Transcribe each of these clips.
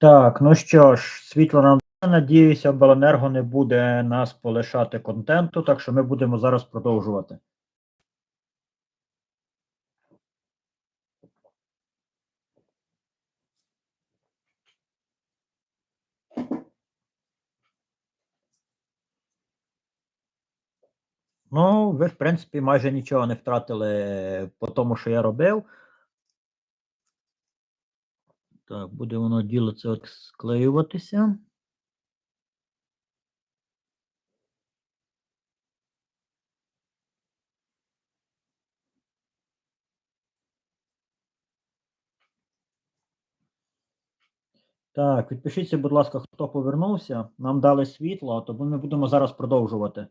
Так, ну що ж, світло нам надіюся, обленерго не буде нас полишати контенту, так що ми будемо зараз продовжувати. Ну, ви, в принципі, майже нічого не втратили по тому, що я робив. Так, буде воно діло це от склеюватися. Так, підпишіться, будь ласка, хто повернувся. Нам дали світло, тому ми будемо зараз продовжувати.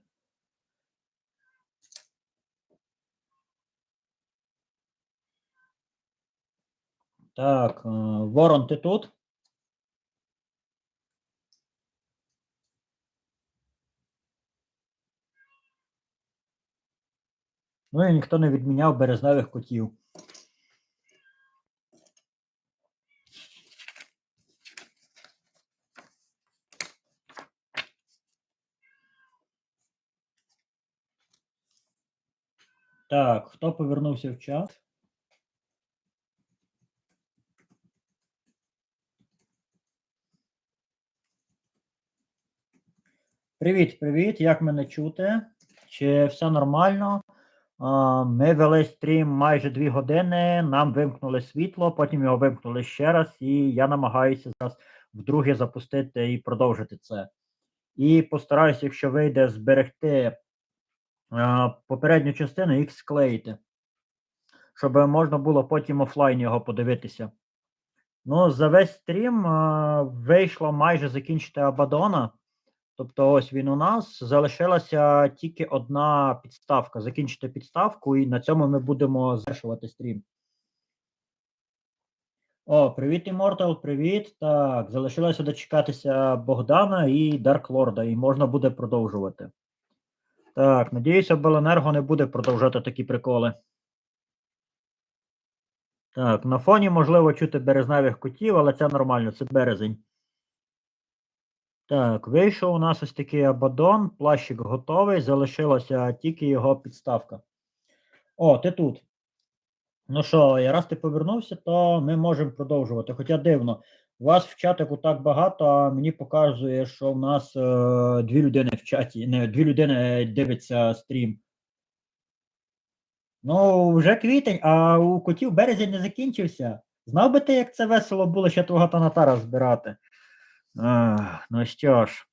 Так, е, Ворон, ти тут? Ну і ніхто не відміняв березневих котів. Так, хто повернувся в чат? Привіт, привіт, як мене чути? Чи все нормально? Ми вели стрім майже дві години, нам вимкнули світло, потім його вимкнули ще раз, і я намагаюся зараз вдруге запустити і продовжити це. І постараюся, якщо вийде, зберегти попередню частину і склеїти, щоб можна було потім офлайн його подивитися. Ну, за весь стрім вийшло майже закінчити Абадона. Тобто, ось він у нас залишилася тільки одна підставка. Закінчити підставку, і на цьому ми будемо завершувати стрім. О, привіт, Immortal, привіт. Так, залишилося дочекатися Богдана і Дарк Лорда, і можна буде продовжувати. Так, надіюся, Беленерго не буде продовжати такі приколи. Так, на фоні можливо чути березневих котів, але це нормально, це березень. Так, вийшов у нас ось такий абадон, плащик готовий, залишилася тільки його підставка. О, ти тут. Ну що, раз ти повернувся, то ми можемо продовжувати. Хоча дивно, у вас в чатику так багато, а мені показує, що в нас е, дві людини в чаті, не дві людини дивиться стрім. Ну, вже квітень, а у котів березень не закінчився. Знав би ти, як це весело було ще твого Танатара збирати. Ну що ж,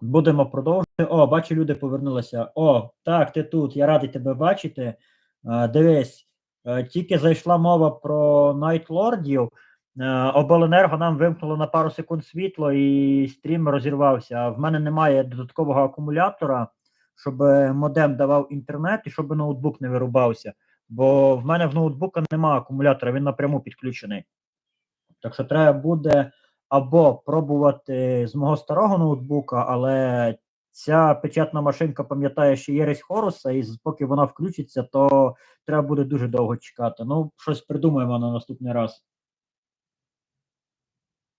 будемо продовжувати. О, бачу, люди повернулися. О, так, ти тут. Я радий тебе бачити. Дивись, тільки зайшла мова про Найтлордів. Обленерго нам вимкнуло на пару секунд світло і стрім розірвався. В мене немає додаткового акумулятора, щоб модем давав інтернет і щоб ноутбук не вирубався. Бо в мене в ноутбука немає акумулятора, він напряму підключений. Так що треба буде або пробувати з мого старого ноутбука, але ця печатна машинка пам'ятає, що є рейс Хоруса, і поки вона включиться, то треба буде дуже довго чекати. Ну, щось придумаємо на наступний раз.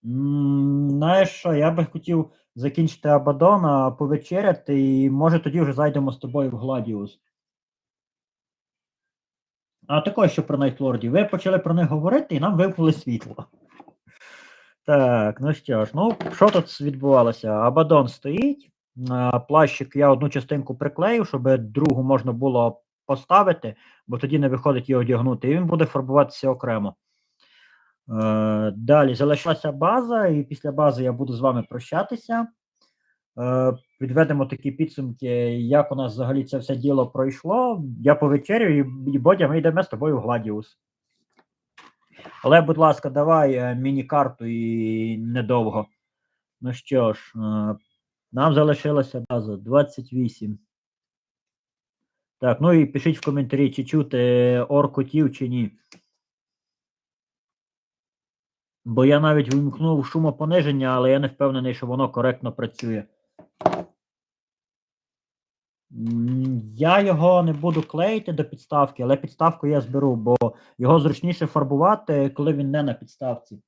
Знаєш що, я би хотів закінчити Абадона, повечеряти, і може тоді вже зайдемо з тобою в Гладіус. А також що про Найтлордів. Ви почали про них говорити, і нам вимкнули світло. Так, ну що ж, ну що тут відбувалося? Абадон стоїть. Плащик я одну частинку приклеїв, щоб другу можна було поставити, бо тоді не виходить її одягнути, і він буде фарбуватися окремо. Е, далі залишилася база, і після бази я буду з вами прощатися. Е, підведемо такі підсумки, як у нас взагалі це все діло пройшло. Я повечерю, і Бодя, ми йдемо з тобою в Гладіус. Але, будь ласка, давай е, міні-карту і недовго. Ну що ж, е, нам залишилася база 28. Так, ну і пишіть в коментарі, чи чути оркотів, чи ні. Бо я навіть вимкнув шумопониження, але я не впевнений, що воно коректно працює. Я його не буду клеїти до підставки, але підставку я зберу, бо його зручніше фарбувати, коли він не на підставці.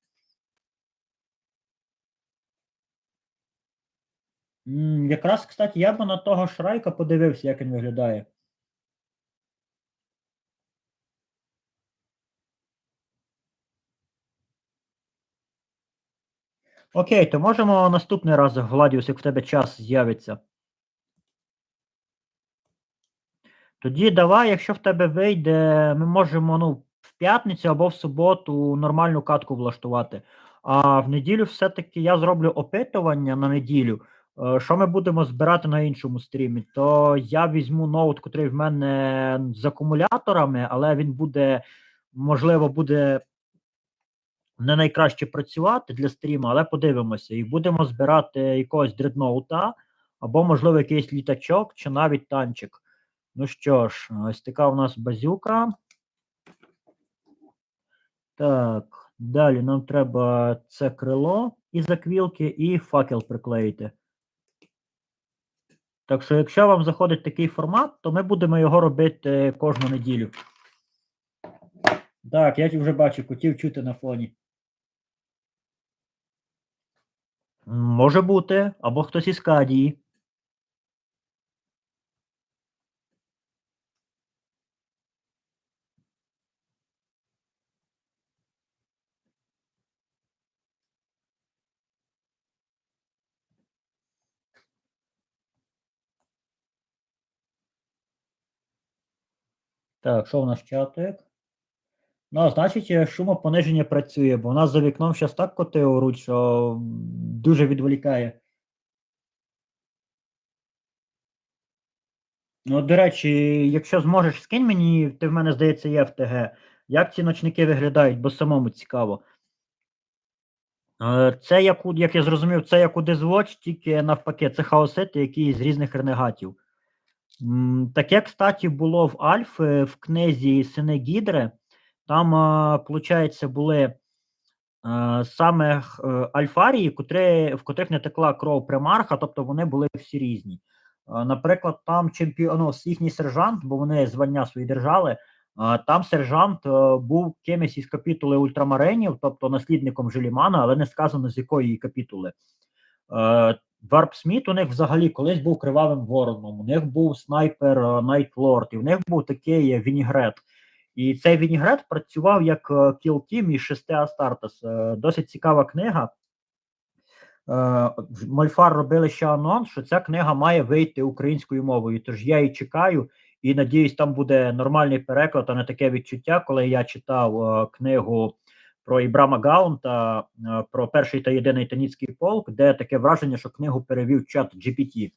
Якраз, кстати, я би на того шрайка подивився, як він виглядає. Окей, то можемо наступний раз, Гладіус, як в тебе час з'явиться. Тоді давай, якщо в тебе вийде, ми можемо ну, в п'ятницю або в суботу нормальну катку влаштувати. А в неділю все-таки я зроблю опитування на неділю. Е, Що ми будемо збирати на іншому стрімі? То я візьму ноут, який в мене з акумуляторами, але він буде, можливо, буде не найкраще працювати для стріму, але подивимося. І будемо збирати якогось дредноута, або, можливо, якийсь літачок, чи навіть танчик. Ну що ж, ось така у нас базюка. Так, далі нам треба це крило із заквілки і факел приклеїти. Так що, якщо вам заходить такий формат, то ми будемо його робити кожну неділю. Так, я вже бачу, котів чути на фоні. Може бути, або хтось із Кадії. Так, що у нас чатик? Ну, значить, е, шумопониження працює, бо у нас за вікном зараз так коти оруть, що дуже відволікає. Ну, до речі, якщо зможеш, скинь мені, ти в мене, здається, є FTG. Як ці ночники виглядають, бо самому цікаво. Е, Це як, як я зрозумів, це як у Deathwatch, тільки навпаки, це хаосити, які з різних ренегатів. Таке, кстати, було в Альф е, в книзі Сини. Там, виходить, були е, саме е, альфарії, в котрих не текла кров примарха, тобто вони були всі різні. Е, Наприклад, там чемпіон, ну, їхній сержант, бо вони звання свої держали. Там сержант був кимось із капітули ультрамаринів, тобто наслідником Желімана, але не сказано з якої капітули. Е, Варп Сміт у них взагалі колись був кривавим вороном, у них був снайпер Найтлорд, і в них був такий е, Вінігрет. І цей Вінігрет працював як кіл-тім із шести Астартес. Е, Досить цікава книга. Е, Мольфар робили ще анонс, що ця книга має вийти українською мовою. Тож я її чекаю і надіюсь, там буде нормальний переклад, а не таке відчуття, коли я читав е, книгу про Ібрама Гаунта, е, про перший та єдиний таніцький полк, де таке враження, що книгу перевів чат GPT.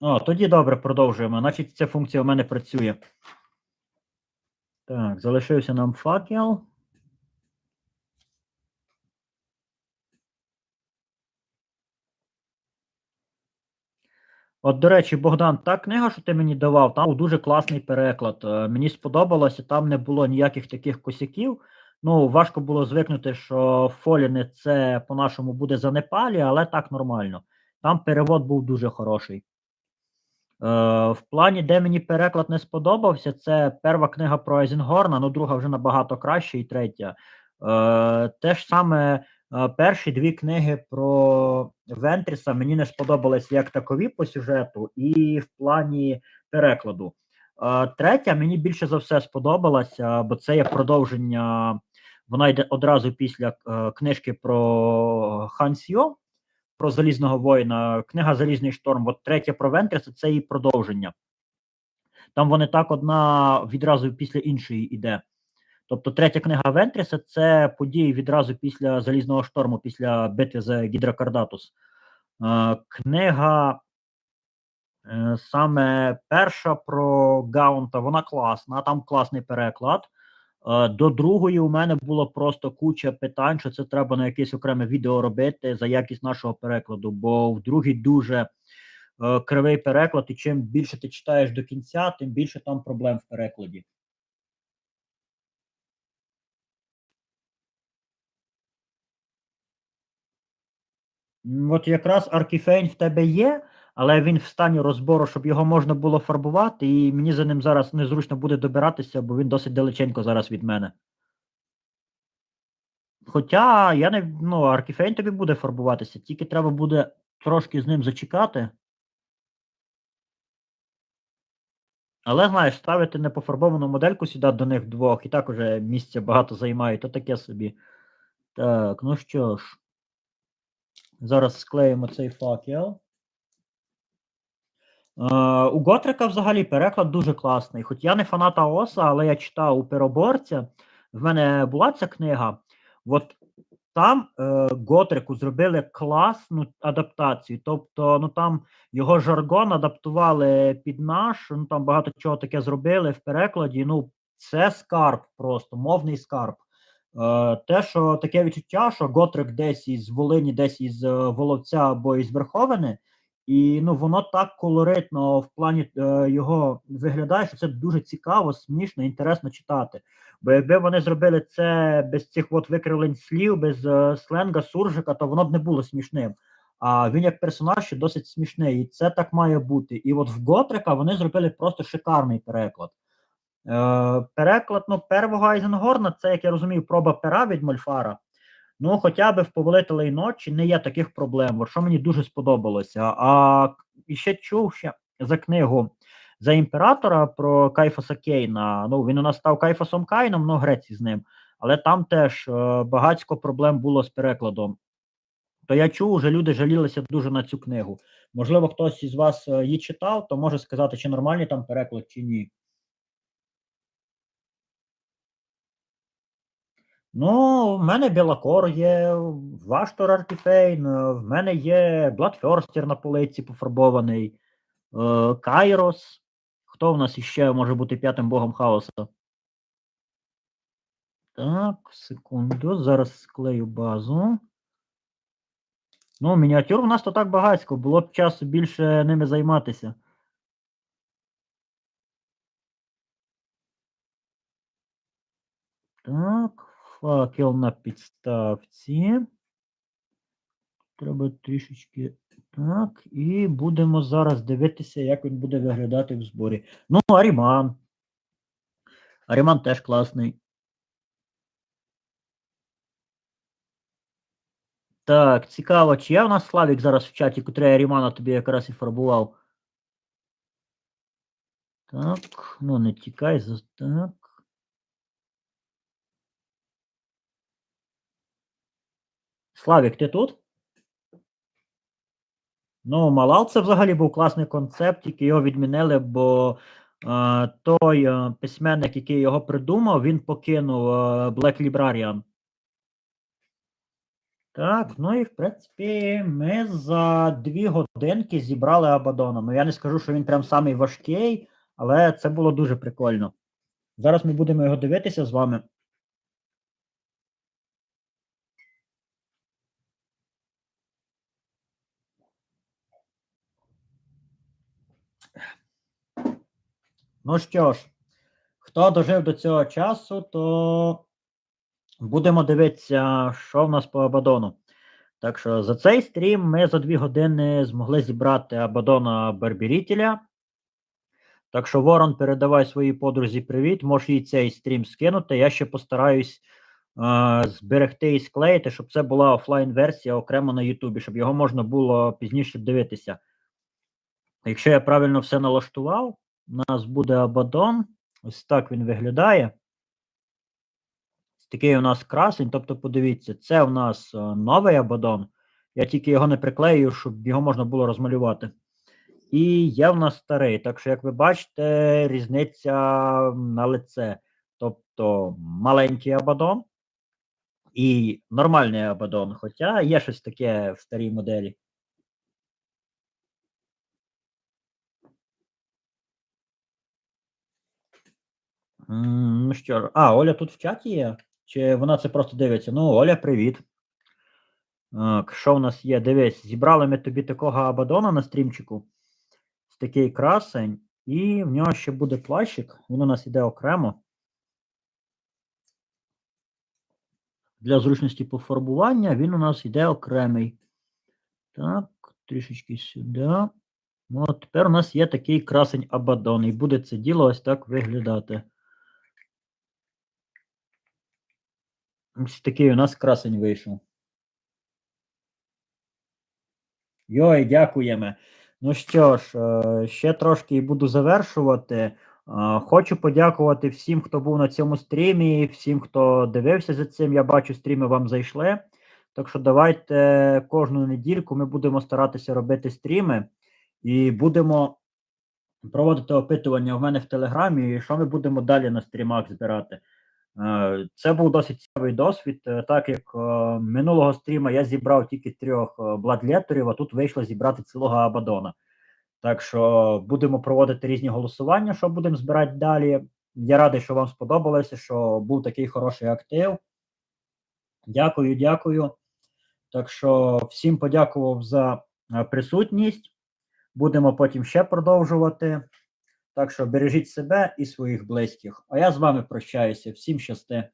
О, тоді добре, продовжуємо. Значить, ця функція у мене працює. Так, залишився нам факел. От, до речі, Богдан, та книга, що ти мені давав, там був дуже класний переклад. Е, Мені сподобалося, там не було ніяких таких косяків. Ну, важко було звикнути, що Фоліни це по-нашому буде занепалі, але так нормально. Там перевод був дуже хороший. Е, в плані, де мені переклад не сподобався, це перша книга про Айзенгорна, ну друга вже набагато краще, і третя. Е, те ж саме перші дві книги про Вентріса мені не сподобались як такові по сюжету, і в плані перекладу. Е, третя мені більше за все сподобалася, бо це є продовження. Вона йде одразу після е, книжки про Хан Сьо, про залізного воїна, книга Залізний шторм. От третя про Вентріса це її продовження. Там вони так одна відразу після іншої йде. Тобто, третя книга Вентріса це події відразу після Залізного шторму, після битви за Гідрокардатус. Е, книга е, саме перша про Гаунта, вона класна, там класний переклад. Е, До другої у мене було просто куча питань, що це треба на якесь окреме відео робити за якість нашого перекладу, бо в другій дуже кривий переклад, і чим більше ти читаєш до кінця, тим більше там проблем в перекладі. От якраз Аркіфейн в тебе є, але він в стані розбору, щоб його можна було фарбувати, і мені за ним зараз незручно буде добиратися, бо він досить далеченько зараз від мене. Хоча я не ну, Аркіфейн тобі буде фарбуватися, тільки треба буде трошки з ним зачекати. Але знаєш, ставити непофарбовану модельку сюди до них двох, і так уже місця багато займає, то таке собі. Так, ну що ж. Зараз склеїмо цей факел. Е, у Готрика взагалі переклад дуже класний. Хоч я не фанат АОСа, але я читав у пероборця. В мене була ця книга. От там е, Готрику зробили класну адаптацію. Тобто, ну там його жаргон адаптували під наш, ну там багато чого таке зробили в перекладі. Ну, це скарб просто, мовний скарб. Е, те, що таке відчуття, що Готрик десь із Волині, десь із е, Воловця або із Верховини, і ну воно так колоритно в плані е, його виглядає, що це дуже цікаво, смішно, інтересно читати. Бо якби вони зробили це без цих от викривлень слів, без е, сленга, суржика, то воно б не було смішним. А він як персонаж ще досить смішний, і це так має бути. І от в Готрика вони зробили просто шикарний переклад. Е, Переклад ну, первого Айзенгорна, це, як я розумію, проба пера від Мольфара. Ну, хоча б в повелителей ночі не є таких проблем, що мені дуже сподобалося. А ще чув ще за книгу за імператора про Кайфаса Кейна. Ну, він у нас став Кайфасом Кайном, ну, греці з ним, але там теж е, багатько проблем було з перекладом. То я чув, вже люди жалілися дуже на цю книгу. Можливо, хтось із вас е, її читав, то може сказати, чи нормальний там переклад, чи ні. Ну, в мене Білакор є, ваш Тор Артіфейн, е, в мене є Бладферстер на полиці пофарбований, е, Кайрос. Хто в нас іще може бути п'ятим богом хаоса? Так, секунду. Зараз склею базу. Ну, мініатюр у нас то так багатько, було б часу більше ними займатися. Так, факел на підставці. Треба трішечки. Так, і будемо зараз дивитися, як він буде виглядати в зборі. Ну, Аріман. Аріман теж класний. Так, цікаво, чи є в нас Славік зараз в чаті, котрий Арімана тобі якраз і фарбував? Так, ну не тікай, так. Славік, ти тут? Ну, Малал це взагалі був класний концепт, тільки його відмінили, бо е, той е, письменник, який його придумав, він покинув е, Black Librarian. Так, ну і в принципі, ми за дві годинки зібрали Абадона. Ну, я не скажу, що він прям самий важкий, але це було дуже прикольно. Зараз ми будемо його дивитися з вами. Ну що ж, хто дожив до цього часу, то будемо дивитися, що в нас по Абадону. Так що за цей стрім ми за дві години змогли зібрати Абадона Барбірітеля. Так що, Ворон, передавай своїй подрузі привіт. Можеш їй цей стрім скинути. Я ще постараюсь е, зберегти і склеїти, щоб це була офлайн-версія окремо на Ютубі, щоб його можна було пізніше дивитися. Якщо я правильно все налаштував, у нас буде Абадон. Ось так він виглядає. Такий у нас красень. Тобто, подивіться, це у нас е, новий Абадон. Я тільки його не приклею, щоб його можна було розмалювати. І є в нас старий. Так що, як ви бачите, різниця на лице. Тобто маленький Абадон і нормальний Абадон. Хоча є щось таке в старій моделі. Ну що а, Оля тут в чаті є? Чи вона це просто дивиться? Ну, Оля, привіт. Так, що в нас є? Дивись, зібрали ми тобі такого Абадона на стрімчику. Ось такий красень. І в нього ще буде плащик. Він у нас іде окремо. Для зручності пофарбування він у нас йде окремий. Так, трішечки сюди. Ну, от тепер у нас є такий красень Абадон. І буде це діло ось так виглядати. Ось такий у нас красень вийшов. Йой, дякуємо. Ну що ж, е, ще трошки буду завершувати. Е, Хочу подякувати всім, хто був на цьому стрімі, всім, хто дивився за цим. Я бачу, стріми вам зайшли. Так що давайте кожну недільку ми будемо старатися робити стріми і будемо проводити опитування в мене в Телеграмі, і що ми будемо далі на стрімах збирати. Е, Це був досить цікавий досвід, е, так як е, минулого стріма я зібрав тільки трьох е, а тут вийшло зібрати цілого Абадона. Так що будемо проводити різні голосування, що будемо збирати далі. Я радий, що вам сподобалося, що був такий хороший актив. Дякую, дякую. Так що всім подякував за присутність. Будемо потім ще продовжувати. Так що бережіть себе і своїх близьких. А я з вами прощаюся. Всім щасти.